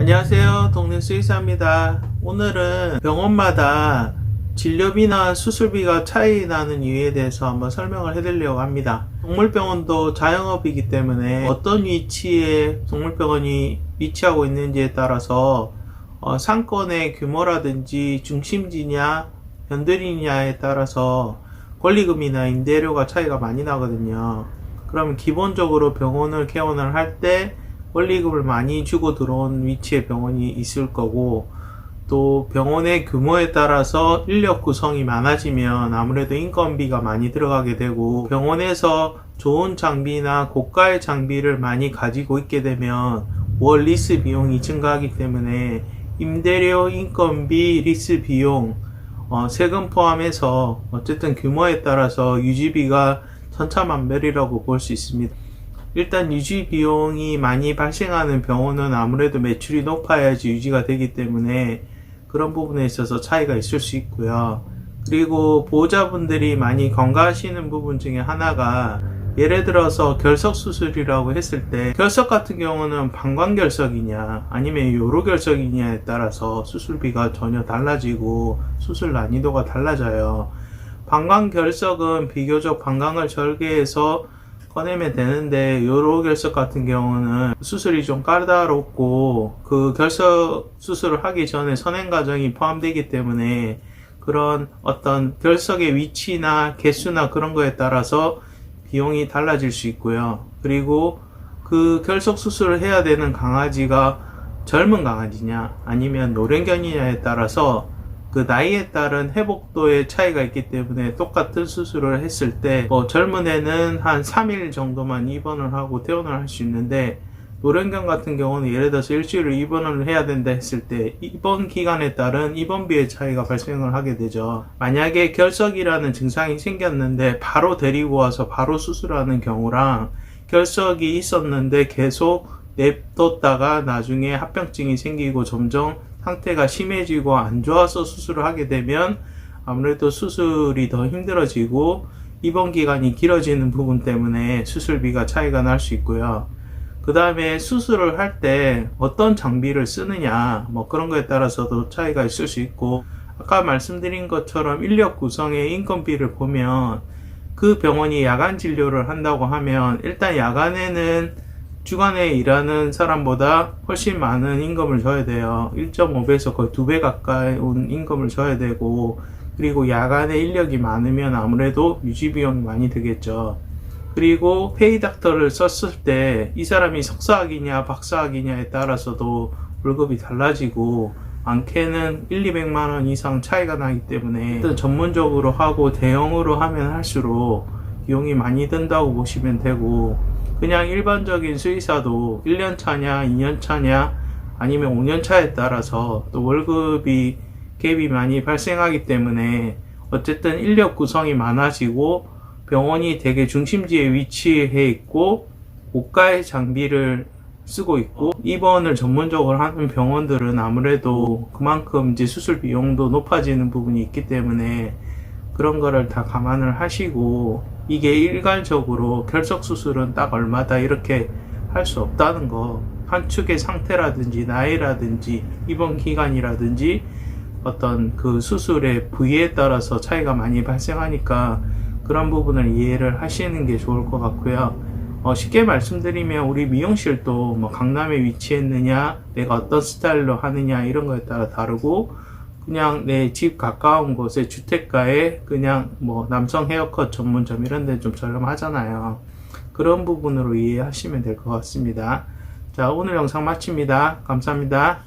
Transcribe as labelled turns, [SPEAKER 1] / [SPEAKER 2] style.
[SPEAKER 1] 안녕하세요. 동네 수의사입니다. 오늘은 병원마다 진료비나 수술비가 차이 나는 이유에 대해서 한번 설명을 해드리려고 합니다. 동물병원도 자영업이기 때문에 어떤 위치에 동물병원이 위치하고 있는지에 따라서 어, 상권의 규모라든지 중심지냐 변들이냐에 따라서 권리금이나 임대료가 차이가 많이 나거든요. 그러면 기본적으로 병원을 개원을 할때 권리금을 많이 주고 들어온 위치에 병원이 있을 거고 또 병원의 규모에 따라서 인력 구성이 많아지면 아무래도 인건비가 많이 들어가게 되고 병원에서 좋은 장비나 고가의 장비를 많이 가지고 있게 되면 월 리스 비용이 증가하기 때문에 임대료, 인건비, 리스 비용, 어, 세금 포함해서 어쨌든 규모에 따라서 유지비가 천차만별이라고 볼 수 있습니다. 일단 유지 비용이 많이 발생하는 병원은 아무래도 매출이 높아야지 유지가 되기 때문에 그런 부분에 있어서 차이가 있을 수 있고요. 그리고 보호자분들이 많이 건강하시는 부분 중에 하나가 예를 들어서 결석 수술이라고 했을 때 결석 같은 경우는 방광 결석이냐 아니면 요로 결석이냐에 따라서 수술비가 전혀 달라지고 수술 난이도가 달라져요. 방광 결석은 비교적 방광을 절개해서 꺼내면 되는데 요로 결석 같은 경우는 수술이 좀 까다롭고 그 결석 수술을 하기 전에 선행 과정이 포함되기 때문에 그런 어떤 결석의 위치나 개수나 그런 거에 따라서 비용이 달라질 수 있고요. 그리고 그 결석 수술을 해야 되는 강아지가 젊은 강아지냐 아니면 노령견이냐에 따라서 그 나이에 따른 회복도의 차이가 있기 때문에 똑같은 수술을 했을 때 뭐 젊은 애는 한 3일 정도만 입원을 하고 퇴원을 할 수 있는데 노령견 같은 경우는 예를 들어서 일주일을 입원을 해야 된다 했을 때 입원 기간에 따른 입원비의 차이가 발생을 하게 되죠. 만약에 결석이라는 증상이 생겼는데 바로 데리고 와서 바로 수술하는 경우랑 결석이 있었는데 계속 냅뒀다가 나중에 합병증이 생기고 점점 상태가 심해지고 안 좋아서 수술을 하게 되면 아무래도 수술이 더 힘들어지고 입원 기간이 길어지는 부분 때문에 수술비가 차이가 날 수 있고요. 그 다음에 수술을 할 때 어떤 장비를 쓰느냐, 뭐 그런 거에 따라서도 차이가 있을 수 있고, 아까 말씀드린 것처럼 인력 구성의 인건비를 보면 그 병원이 야간 진료를 한다고 하면 일단 야간에는 주간에 일하는 사람보다 훨씬 많은 임금을 줘야 돼요. 1.5배에서 거의 2배 가까이 온 임금을 줘야 되고, 그리고 야간에 인력이 많으면 아무래도 유지 비용이 많이 들겠죠. 그리고 페이 닥터를 썼을 때 이 사람이 석사학이냐 박사학이냐에 따라서도 월급이 달라지고 많게는 1, 200만 원 이상 차이가 나기 때문에 일단 전문적으로 하고 대형으로 하면 할수록 비용이 많이 든다고 보시면 되고 그냥 일반적인 수의사도 1년 차냐 2년 차냐 아니면 5년 차에 따라서 또 월급이 갭이 많이 발생하기 때문에 어쨌든 인력 구성이 많아지고 병원이 되게 중심지에 위치해 있고 고가의 장비를 쓰고 있고 입원을 전문적으로 하는 병원들은 아무래도 그만큼 이제 수술 비용도 높아지는 부분이 있기 때문에 그런 거를 다 감안을 하시고 이게 일괄적으로 결석 수술은 딱 얼마다 이렇게 할 수 없다는 거 한 축의 상태라든지 나이라든지 입원 기간이라든지 어떤 그 수술의 부위에 따라서 차이가 많이 발생하니까 그런 부분을 이해를 하시는 게 좋을 것 같고요. 어, 쉽게 말씀드리면 우리 미용실도 뭐 강남에 위치했느냐, 내가 어떤 스타일로 하느냐 이런 거에 따라 다르고 그냥 내 집 가까운 곳에 주택가에 그냥 뭐 남성 헤어컷 전문점 이런 데 좀 저렴하잖아요. 그런 부분으로 이해하시면 될 것 같습니다. 자, 오늘 영상 마칩니다. 감사합니다.